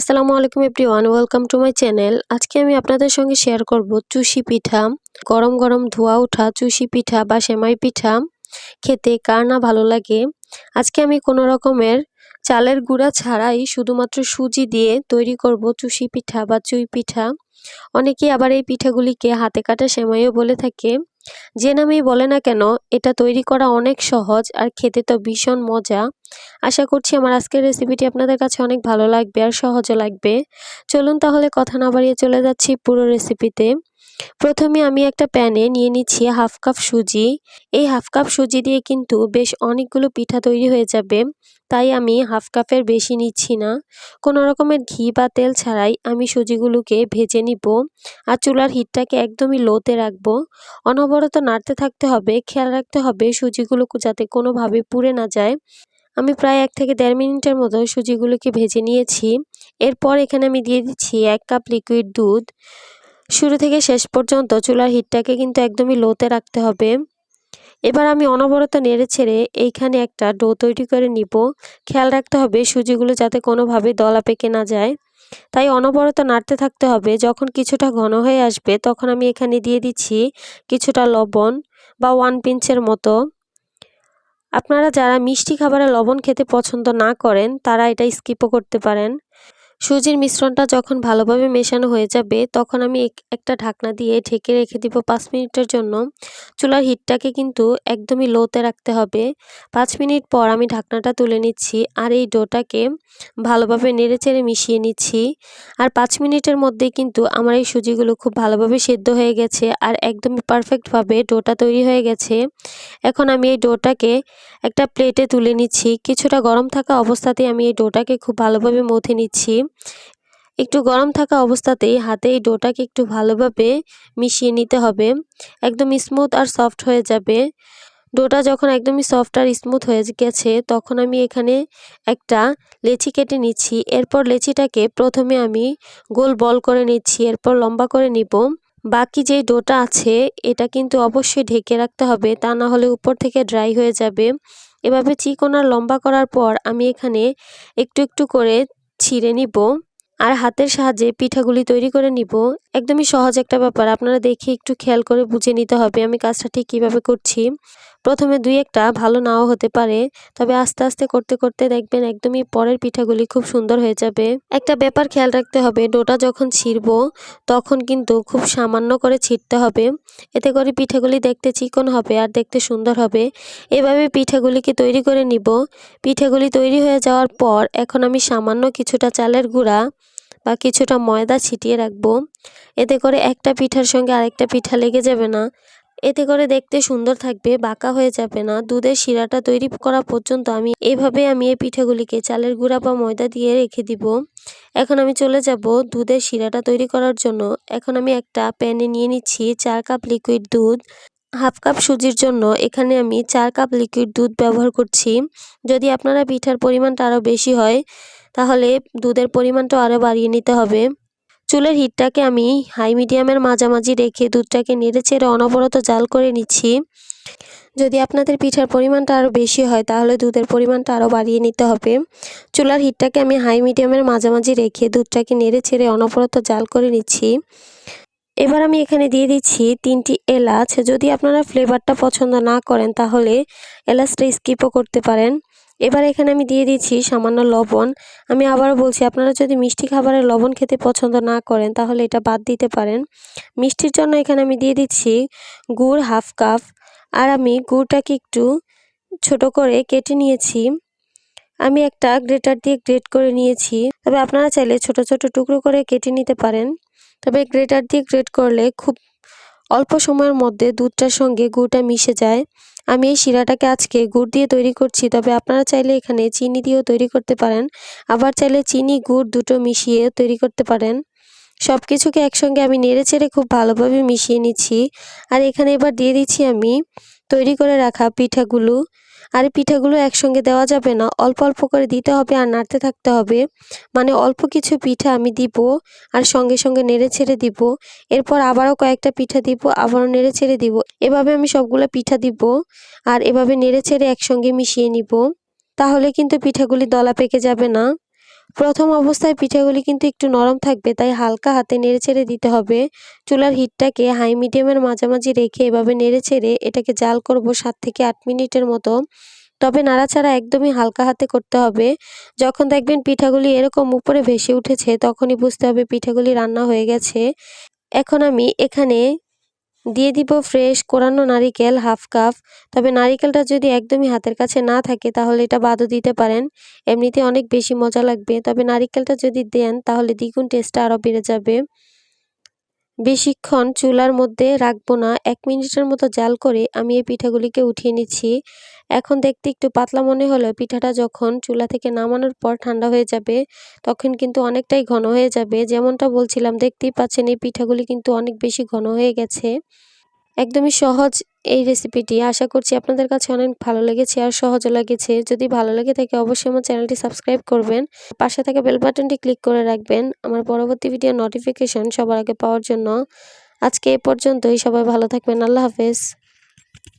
আসসালামু আলাইকুম everyone, welcome to my channel. আজকে আমি আপনাদের সঙ্গে শেয়ার করব চুষি পিঠা, গরম গরম ধোয়া ওঠা চুষি পিঠা বা সেমাই পিঠা। খেতে কার না ভালো লাগে? আজকে আমি কোনো রকমের চালের গুঁড়া ছাড়াই শুধুমাত্র সুজি দিয়ে তৈরি করব চুষি পিঠা বা চুই পিঠা। অনেকেই আবার এই পিঠাগুলিকে হাতে কাটা সেমাইও বলে থাকে। যে নামেই বলে না কেন, এটা তৈরি করা অনেক সহজ আর খেতে তো ভীষণ মজা। আশা করছি আমার আজকের রেসিপিটি আপনাদের কাছে অনেক ভালো লাগবে আর সহজও লাগবে। চলুন তাহলে কথা না বাড়িয়ে চলে যাচ্ছি পুরো রেসিপিতে প্রথমে আমি একটা প্যানে নিয়ে নিচ্ছি হাফ কাপ সুজি। এই হাফ কাপ সুজি দিয়ে কিন্তু বেশ অনেকগুলো পিঠা তৈরি হয়ে যাবে। তাই আমি হাফ কাপের বেশি নিচ্ছি না। কোনো রকমের ঘি বা তেল ছাড়াই আমি সুজিগুলোকে ভেজে নিব আর চুলার হিটটাকে একদমই লোতে রাখব। অনবরত নাড়তে থাকতে হবে, খেয়াল রাখতে হবে সুজিগুলো যাতে কোনোভাবে পুড়ে না যায়। আমি প্রায় এক থেকে দেড় মিনিটের মতো সুজিগুলোকে ভেজে নিয়েছি। এরপর এখানে আমি দিয়ে দিচ্ছি এক কাপ লিকুইড দুধ। শুরু থেকে শেষ পর্যন্ত চুলার হিটটাকে কিন্তু একদমই লোতে রাখতে হবে। এবার আমি অনবরত নেড়ে ছেড়ে এইখানে একটা ডো তৈরি করে নিব। খেয়াল রাখতে হবে সুজিগুলো যাতে কোনোভাবে দলা পেকে না যায়। তাই অনবরত নাড়তে থাকতে হবে। যখন কিছুটা ঘন হয়ে আসবে তখন আমি এখানে দিয়ে দিচ্ছি কিছুটা লবণ বা ওয়ান পিঞ্চের মতো। আপনারা যারা মিষ্টি খাবারে লবণ খেতে পছন্দ না করেন, তারা এটা স্কিপও করতে পারেন। সুজির মিশ্রণটা যখন ভালোভাবে মেশানো হয়ে যাবে, তখন আমি একটা ঢাকনা দিয়ে ঢেকে রেখে দিব পাঁচ মিনিটের জন্য। চুলার হিটটাকে কিন্তু একদমই লোতে রাখতে হবে। পাঁচ মিনিট পর আমি ঢাকনাটা তুলে নিচ্ছি আর এই ডোটাকে ভালোভাবে নেড়ে চেড়ে মিশিয়ে নিচ্ছি। আর পাঁচ মিনিটের মধ্যে কিন্তু আমার এই সুজিগুলো খুব ভালোভাবে সেদ্ধ হয়ে গেছে আর একদমই পারফেক্টভাবে ডোটা তৈরি হয়ে গেছে। এখন আমি এই ডোটাকে একটা প্লেটে তুলে নিচ্ছি। কিছুটা গরম থাকা অবস্থাতেই আমি এই ডোটাকে খুব ভালোভাবে মথে নিচ্ছি। একটু গরম থাকা অবস্থাতেই হাতে এই ডোটাকে একটু ভালোভাবে মিশিয়ে নিতে হবে। একদম স্মুথ আর সফট হয়ে যাবে। ডোটা যখন একদমই সফট আর স্মুথ হয়ে গেছে, তখন আমি এখানে একটা লেচি কেটে নিচ্ছি। এরপর লেচিটাকে প্রথমে আমি গোল বল করে নিচ্ছি, এরপর লম্বা করে নিব। বাকি যে ডোটা আছে, এটা কিন্তু অবশ্যই ঢেকে রাখতে হবে, তা না হলে উপর থেকে ড্রাই হয়ে যাবে। এভাবে চিকন লম্বা করার পর আমি এখানে একটু একটু করে ছিঁড়ে নিব আর হাতের সাহায্যে পিঠাগুলি তৈরি করে নিব একদমই সহজ একটা ব্যাপার। আপনারা দেখে একটু খেয়াল করে বুঝে নিতে হবে আমি কাজটা ঠিক কীভাবে করছি। প্রথমে দুই একটা ভালো নাও হতে পারে, তবে আস্তে আস্তে করতে করতে দেখবেন একদমই পরের পিঠাগুলি খুব সুন্দর হয়ে যাবে। একটা ব্যাপার খেয়াল রাখতে হবে, ডোটা যখন ছিঁড়ব তখন কিন্তু খুব সামান্য করে ছিঁড়তে হবে। এতে করে পিঠাগুলি দেখতে চিকন হবে আর দেখতে সুন্দর হবে। এভাবে পিঠাগুলিকে তৈরি করে নিব। পিঠাগুলি তৈরি হয়ে যাওয়ার পর এখন আমি সামান্য কিছুটা চালের গুঁড়া বা কিছুটা ময়দা ছিটিয়ে রাখব। এতে করে একটা পিঠার সঙ্গে আরেকটা পিঠা লেগে যাবে না। এতে করে দেখতে সুন্দর থাকবে, বাঁকা হয়ে যাবে না। দুধের শিরাটা তৈরি করা পর্যন্ত আমি এভাবে আমি এই পিঠাগুলিকে চালের গুঁড়া বা ময়দা দিয়ে রেখে দিব। এখন আমি চলে যাব দুধের শিরাটা তৈরি করার জন্য। এখন আমি একটা প্যানে নিয়ে নিচ্ছি চার কাপ লিকুইড দুধ। হাফ কাপ সুজির জন্য এখানে আমি চার কাপ লিকুইড দুধ ব্যবহার করছি। যদি আপনারা পিঠার পরিমাণটা আরও বেশি হয় তাহলে দুধের পরিমাণটা আরও বাড়িয়ে নিতে হবে। চুলের হিটটাকে আমি হাই মিডিয়ামের মাঝামাঝি রেখে দুধটাকে নেড়ে চেড়ে অনবরত জাল করে নিচ্ছি। যদি আপনাদের পিঠার পরিমাণটা আরও বেশি হয়, তাহলে দুধের পরিমাণটা আরও বাড়িয়ে নিতে হবে। চুলার হিটটাকে আমি হাই মিডিয়ামের মাঝামাঝি রেখে দুধটাকে নেড়ে ছেড়ে অনবরত জাল করে নিচ্ছি। এবার আমি এখানে দিয়ে দিচ্ছি তিনটি এলাচ। যদি আপনারা ফ্লেভারটা পছন্দ না করেন, তাহলে এলাচটা স্কিপও করতে পারেন। এবার এখানে আমি দিয়ে দিচ্ছি সামান্য লবণ। আমি আবারও বলছি, আপনারা যদি মিষ্টি খাবারের লবণ খেতে পছন্দ না করেন, তাহলে এটা বাদ দিতে পারেন। মিষ্টির জন্য এখানে আমি দিয়ে দিচ্ছি গুড় হাফ কাপ। আর আমি গুড়টাকে একটু ছোট করে কেটে নিয়েছি। আমি একটা গ্রেটার দিয়ে গ্রেট করে নিয়েছি। তবে আপনারা চাইলে ছোট ছোট টুকরো করে কেটে নিতে পারেন। তবে গ্রেটার দিয়ে গ্রেট করলে খুব অল্প সময়ের মধ্যে দুধটার সঙ্গে গুড়টা মিশে যায়। আমি এই শিরাটাকে আজকে গুড় দিয়ে তৈরি করছি, তবে আপনারা চাইলে এখানে চিনি দিয়েও তৈরি করতে পারেন। আবার চাইলে চিনি, গুড় দুটো মিশিয়ে তৈরি করতে পারেন। সব কিছুকে একসঙ্গে আমি নেড়ে চেড়ে খুব ভালোভাবে মিশিয়ে নিচ্ছি। আর এখানে এবার দিয়ে দিচ্ছি আমি তৈরি করে রাখা পিঠাগুলো। আর পিঠাগুলো একসঙ্গে দেওয়া যাবে না। অল্প অল্প করে দিতে হবে আর নাড়তে থাকতে হবে। মানে অল্প কিছু পিঠা আমি দিব আর সঙ্গে সঙ্গে নেড়ে ছেড়ে দিব। এরপর আবারও কয়েকটা পিঠা দিব, আবারও নেড়ে ছেড়ে দিব। এভাবে আমি সবগুলো পিঠা দিব আর এভাবে নেড়ে ছেড়ে একসঙ্গে মিশিয়ে নিব। তাহলে কিন্তু পিঠাগুলি দলা পেকে যাবে না। প্রথম অবস্থায় পিঠাগুলি কিন্তু একটু নরম থাকবে, তাই হালকা হাতে নেড়েচেড়ে দিতে হবে। চুলার হিটটাকে হাই মিডিয়ামের মাঝামাঝি রেখে এভাবে নেড়েচেড়ে এটাকে জাল করব সাত থেকে আট মিনিটের মতো। তবে নাড়াচাড়া একদমই হালকা হাতে করতে হবে। যখন দেখবেন পিঠাগুলি এরকম উপরে ভেসে উঠেছে, তখনই বুঝতে হবে পিঠাগুলি রান্না হয়ে গেছে। এখন আমি এখানে দিয়ে দিব ফ্রেশ কোরানো নারিকেল হাফ কাপ তবে নারিকেলটা যদি একদমই হাতের কাছে না থাকে, তাহলে এটা বাদও দিতে পারেন। এমনিতে অনেক বেশি মজা লাগবে। তবে নারিকেলটা যদি দেন, তাহলে দ্বিগুণ টেস্টটা আরও বেড়ে যাবে। বেশিক্ষণ চুলার মধ্যে রাখব না। এক মিনিটের মতো জাল করে আমি এই পিঠাগুলিকে উঠিয়ে নিচ্ছি। এখন দেখতে একটু পাতলা মনে হলো, পিঠাটা যখন চুলা থেকে নামানোর পর ঠান্ডা হয়ে যাবে, তখন কিন্তু অনেকটাই ঘন হয়ে যাবে। যেমনটা বলছিলাম, দেখতেই পাচ্ছেন এই পিঠাগুলি কিন্তু অনেক বেশি ঘন হয়ে গেছে। একদমই সহজ এই রেসিপিটি আশা করছি আপনাদের কাছে অনেক ভালো লেগেছে আর সহজও লেগেছে। যদি ভালো লেগে থাকে অবশ্যই আমার চ্যানেলটি সাবস্ক্রাইব করবেন। পাশে থাকা বেল বাটনটি ক্লিক করে রাখবেন। আমার পরবর্তী ভিডিও নোটিফিকেশন সবার আগে পাওয়ার জন্য। আজকে এ পর্যন্তই। সবাই ভালো থাকবেন। আল্লাহ হাফেজ।